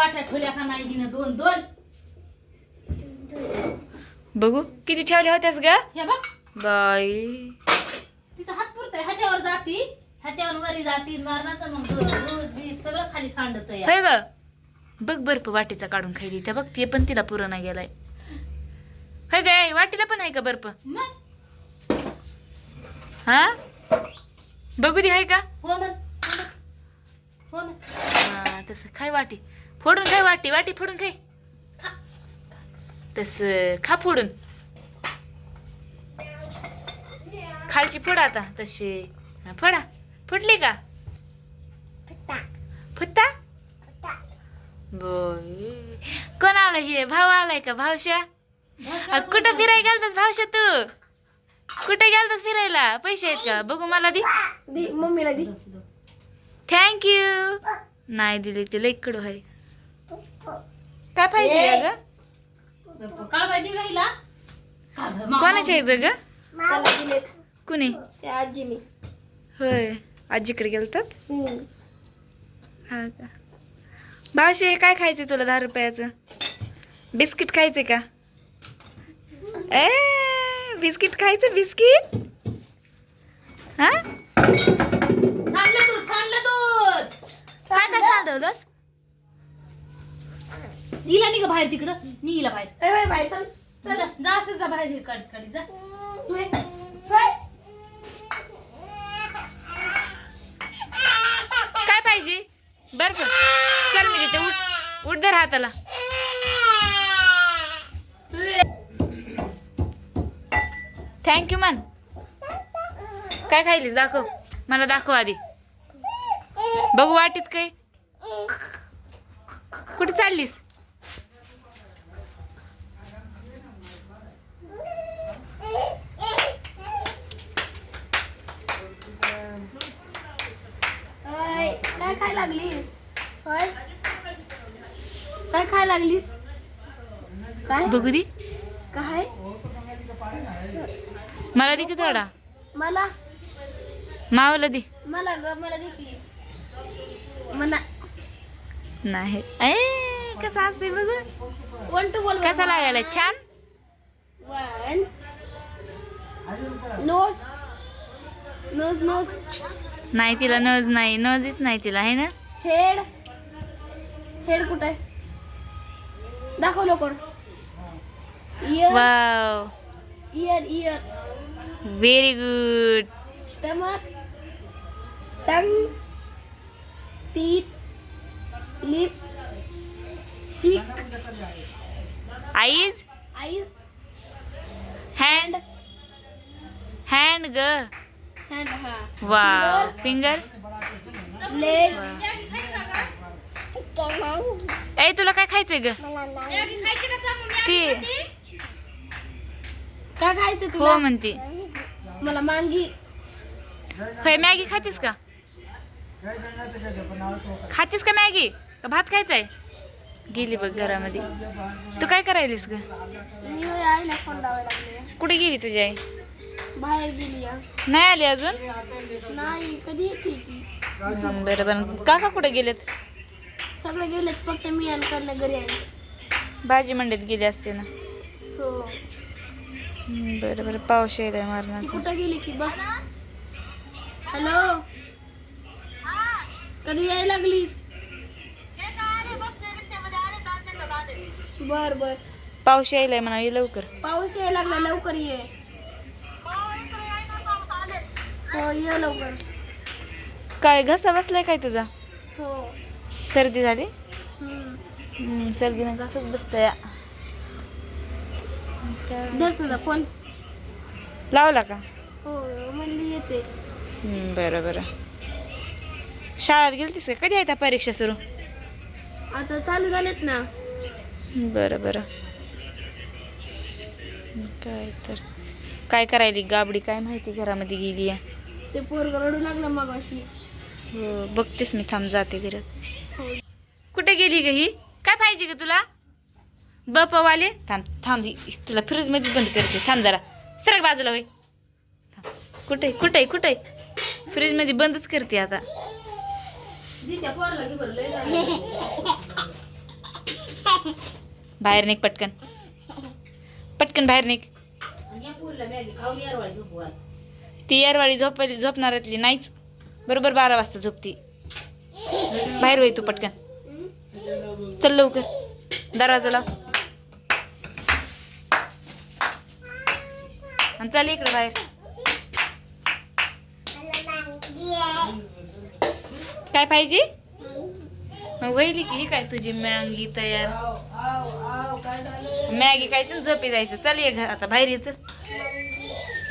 वाट्या ठेवल्या का नाही हिनं दोन दोन. बघू. किती ठेवल्या होत्यास ग? हे बघ. बाई. तिचा हात पुरतोय. ह्याच्यावर जाती. ह्याच्यावर वरी जाती. मारणाचं मग दूध सगळं खाली सांडत होय ग. बघ बर्फ वाटीचा काढून खायली. त्या बघ ते पण तिला पुरं नाही गेलाय. होय ग आई, वाटीला पण आहे का बर्फ मग? हा? बघू दे आहे का? हो मग. हो मग. हा तसं. खाय वाटी. फोडून खाय वाटी वाटी फोडून खाय. तस खा फोडून. खालची फोड आता तशी. फोडा. फुटली का? फुटता. कोण आलं हे? भाऊ आलाय का भावशा अ, कुठं फिरायला गेलतास भावशा तू? कुठे गेलतास फिरायला? पैसे आहेत का? बघू मला दे. दी मम्मीला दी. थँक्यू नाही दिले ते लई कडू आहे. काय पाहिजे ग मा- कोणाच्या आहेत ग? दिलेत. कुणी? त्या आजीने. होय. आजीकडे गेलतात? हम्म. हा का? भावशे काय खायचंय तुला दहा रुपयाचं? बिस्किट खायचंय का? ए बिस्किट खायचं? बिस्किट? हा? सांडलं दूध सांडलं दूध. काय काय सांडवलंस हिला निघ बाहेर तिकडं. निघिला बाहेर. ए बाई बाई चल. जा जा असं जा बाहेर काढी जा. काय पाहिजे? बर बर. चल मी तिथे उठ. उठ दर हाताला. थँक्यू मन काय खायलीस? दाखव. मला दाखव आधी. बघू वाटीत काय. कुठे चाललीस? काय खाय लागलीस? होय? काय खाय लागलीस? काय? दी. काय? मला दे की थोडा मला? मावला दे. मला ग मला दे की. मला नाही. ए कसा असते बघू. वन टू बोल कसा लागायला छान? One nose. Nose nose. नाही तिला नज नाही नजीच नाही तिला आहे ना? हेड. हेड कुठे? दाखव लवकर. Ear wow ear ear very good stomach, tongue, teeth, lips, cheek, eyes eyes, hand hand ग. हा. वाव फिंगर ए तुला काय खायचंय ग? ते? काय खायचं हो तुला? म्हणते. मला मांगी. होय मॅगी खातीस का? खातीस का मॅगी? का भात खायचाय? गेली बघ घरामध्ये. तू काय करायलीस ग? मी होय आईला फोन लावायला लागले. कुठे गेली तुझी आई? बाहेर गेली या. नाही आली अजून? नाही कधी येते ती? हम्म, बरं बरं काका कुठे गेलेत? सगळे गेलेच फक्त मी आणि करणं घरी आहे भाजी मंडईत गेली असते ना. हो. हम्म, बरं बरं पाऊस यायलाय ती मारण्याचा कुठं गेली की बघ. हॅलो? कधी यायला लागलीस? बर बर. पाऊस यायलाय म्हणा ये लवकर. पाऊस यायला लागला लवकर ये. हो ये लवकर काय घसा बसलाय काय तुझा? हो. सर्दी झाली? हम्म. हम्म, सर्दीनं घासच बसतंय काय? धर तुझा फोन लावला का? हो म्हणली येते. हम्म, बरं बरं. शाळेत गेलतीस का? कधी आहे त्या परीक्षा सुरू? आता चालू झालेत ना. बरं बरं. काय तर. काय करायली? गाबडी काय माहिती? घरामध्ये गेली आहे. ते पोरग रडू लागलं मग अशी हो बघतेस मी थांब जाते घरात. हो कुठे गेली ग ही? काय पाहिजे ग तुला? बपवाले थांब थांब तुला फ्रीजमध्ये बंद करते. थांब जरा. सरक बाजूला होय. थांब. कुठे कुठे कुठे? फ्रीजमध्ये बंदच करते आता. बाहेर निघ पटकन. पटकन बाहेर निघ. ती येरवाळी झोप झोपणारातली नाहीच. बरोबर बारा वाजता झोपती. बाहेर होई तू पटकन. चल लवकर. दरवाजा लाव. आणि चल इकडे बाहेर. काय पाहिजे? वहिली की ही काय तुझी मॅगी तयार? मॅगी काय झोपी जायचं. चल ये घर आता बाहेर ये चल.